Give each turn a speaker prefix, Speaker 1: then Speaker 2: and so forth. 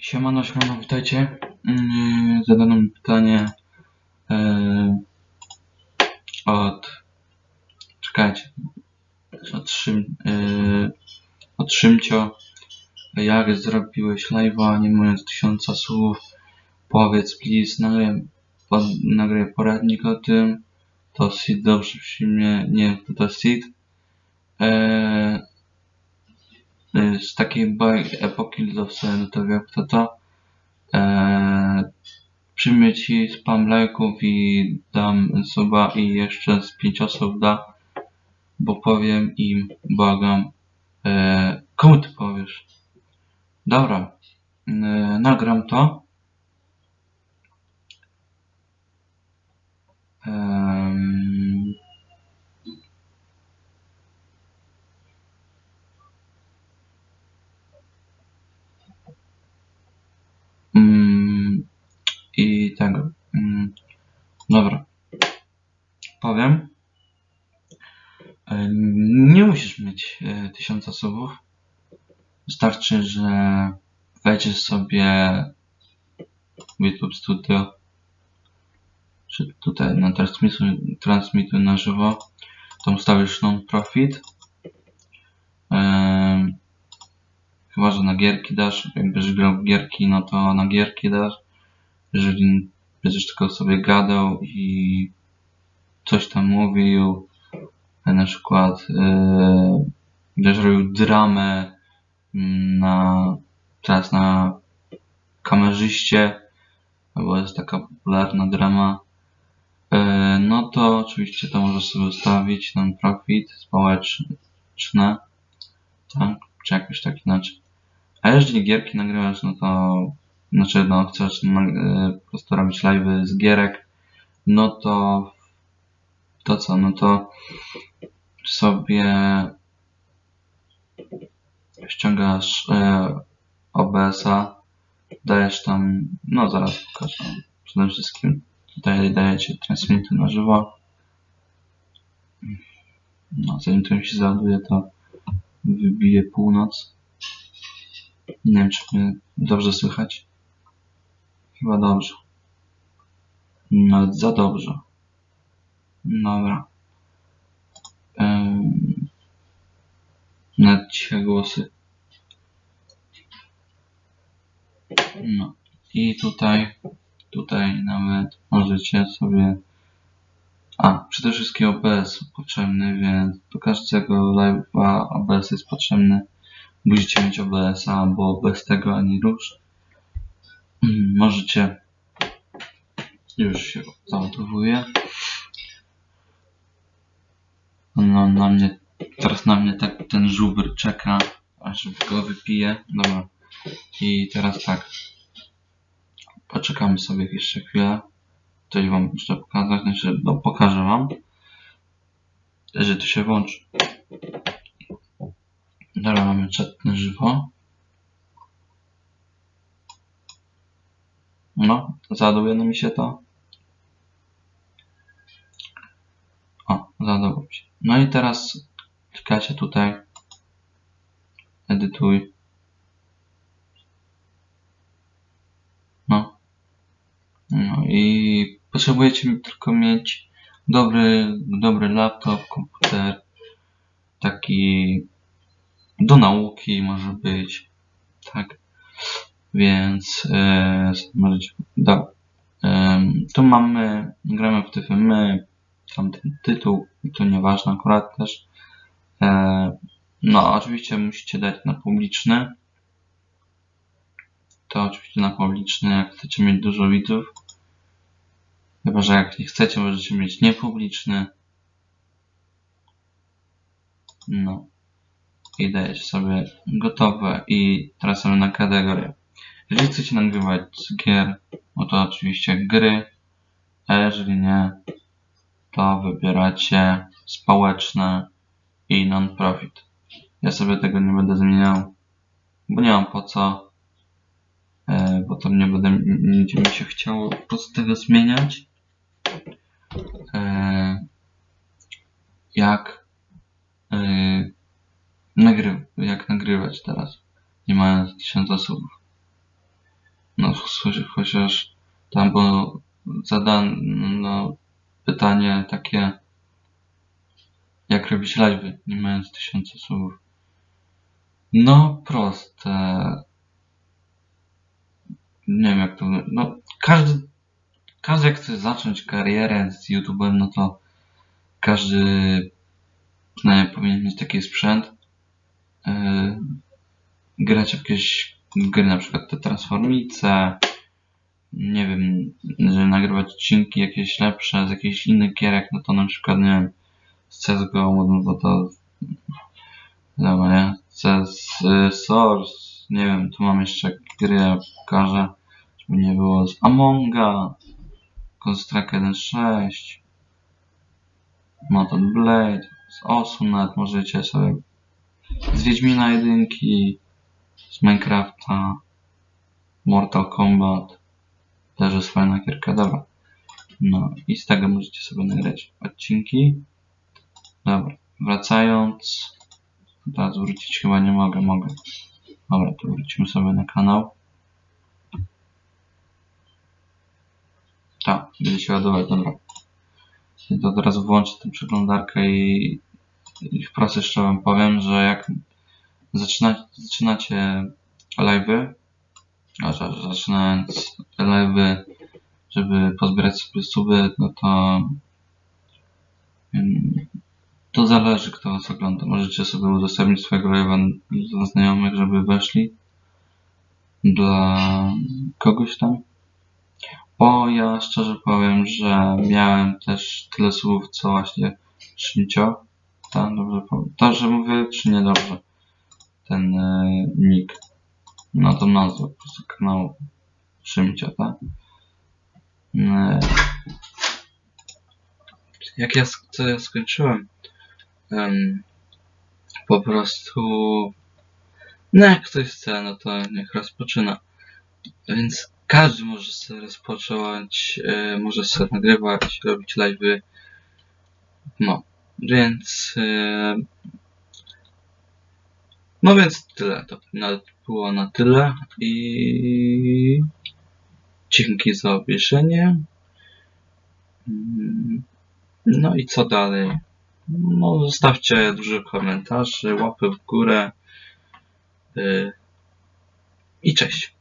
Speaker 1: Siemano, siemano, witajcie. Yy, zadano mi pytanie yy, od... Czekajcie. Od, Szym, yy, od Szymcio. Jak zrobiłeś live'a, nie mówiąc tysiąca słów? Powiedz, please, nagraj, pod, poradnik o tym. To Sid dobrze przyjmie. Nie, to to Sid. Yy, y, z takiej epoki Losenu, to wie kto to. Eee, przyjmie ci spam lajków i dam suba i jeszcze z pięć osób da, bo powiem im, błagam, eee, komu ty powiesz? Dobra, eee, nagram to. Eee, Nie musisz mieć e, tysiąca subów. Wystarczy, że wejdziesz sobie w YouTube Studio. Czy tutaj na transmituj na żywo. Tam ustawisz non-profit. Chyba, że na gierki dasz. Jak będziesz grał gierki, no to na gierki dasz. Jeżeli będziesz tylko sobie gadał i coś tam mówił, na przykład będziesz robił dramę mm, na teraz na kamerzyście, bo jest taka popularna drama, yy, no to oczywiście to możesz sobie ustawić non-profit społeczne, tak, czy jakoś tak inaczej. A jeżeli gierki nagrywasz, no to znaczy no chcesz y, po prostu robić live'y z gierek, no to to co, no to sobie ściągasz y, OBS-a, dajesz tam, no zaraz pokażę przede wszystkim, tutaj dajecie transmity na żywo. No, zanim to mi się załaduje, to wybije północ. Nie wiem, czy mnie dobrze słychać. Chyba dobrze. Nawet za dobrze. Dobra. Nawet ciche głosy. No. I tutaj, tutaj nawet możecie sobie... A, przede wszystkim OBS potrzebny, więc do każdego live'a OBS jest potrzebny musicie mieć OBS-a, bo bez tego ani rusz. Możecie. Już się załadowuje. No, na mnie, teraz na mnie tak ten żubr czeka, aż go wypiję. Dobra. I teraz tak. Poczekamy sobie jeszcze chwilę. Coś wam jeszcze pokazać, znaczy, no pokażę wam. Że to się włączy. Dobra, mamy czat na żywo. No, załaduje mi się to. O, się. No i teraz klikacie tutaj. Edytuj. No. No i potrzebujecie tylko mieć dobry, dobry laptop, komputer. Taki do nauki może być, tak, więc e, możecie, da, tu mamy, gramy w TFM, tamten tytuł, to nieważne akurat też, e, no oczywiście musicie dać na publiczny, to oczywiście na publiczny, jak chcecie mieć dużo widzów, chyba, że jak nie chcecie, możecie mieć niepubliczny, no. I dajecie sobie gotowe i teraz sobie na kategorię. Jeżeli chcecie nagrywać z gier, no to oczywiście gry, a jeżeli nie, to wybieracie społeczne i non-profit. Ja sobie tego nie będę zmieniał, bo nie mam po co, e, bo to nie będę, nigdzie mi się chciało po prostu tego zmieniać. E, Jak e, nagry jak nagrywać teraz, nie mając tysiąc osób. No, cho- chociaż tam było zadano pytanie takie, jak robić live'y, nie mając tysiąca słów. No, proste. Nie wiem jak to, no, każdy, każdy jak chce zacząć karierę z YouTube'em, no to każdy przynajmniej powinien mieć taki sprzęt. Yy, grać w jakieś gry, na przykład te Transformice, nie wiem, że nagrywać odcinki jakieś lepsze z jakichś innych gierek, no to na przykład, nie wiem, z CSGO, no bo to dobra, nie? CS y, Source, nie wiem, tu mam jeszcze gry, ja pokażę, żeby nie było z Amonga, Construct 1.6, Motor Blade, z Osu nawet możecie sobie, z Wiedźmina jedynki, z Minecrafta, Mortal Kombat, też jest fajna gierka, dobra. No i z tego możecie sobie nagrać odcinki. Dobra, wracając, teraz wrócić chyba nie mogę, mogę. Dobra, to wrócimy sobie na kanał. Tak, będzie się ładować, dobra. I to teraz włączę tę przeglądarkę i, i wprost jeszcze wam powiem, że jak zaczyna, zaczynacie live'y, zaczynając live'y, żeby pozbierać sobie suby, no to mm, to zależy kto was ogląda. Możecie sobie udostępnić swojego live'a dla znajomych, żeby weszli dla kogoś tam. O, ja szczerze powiem, że miałem też tyle słów, co właśnie Szymcio. Tak, dobrze powiem. Dobrze mówię, czy nie dobrze? Ten e, nick. No to nazwa po prostu kanału Szymcia, tak? E, jak ja, co ja skończyłem? Em, po prostu no jak ktoś chce, no to niech rozpoczyna. Więc każdy może sobie rozpocząć, e, może sobie nagrywać, robić live'y. No, więc e, no więc tyle. To było na tyle i dzięki za obejrzenie. Mm, No i co dalej? No zostawcie dużo komentarzy, łapy w górę. Yy, I cześć.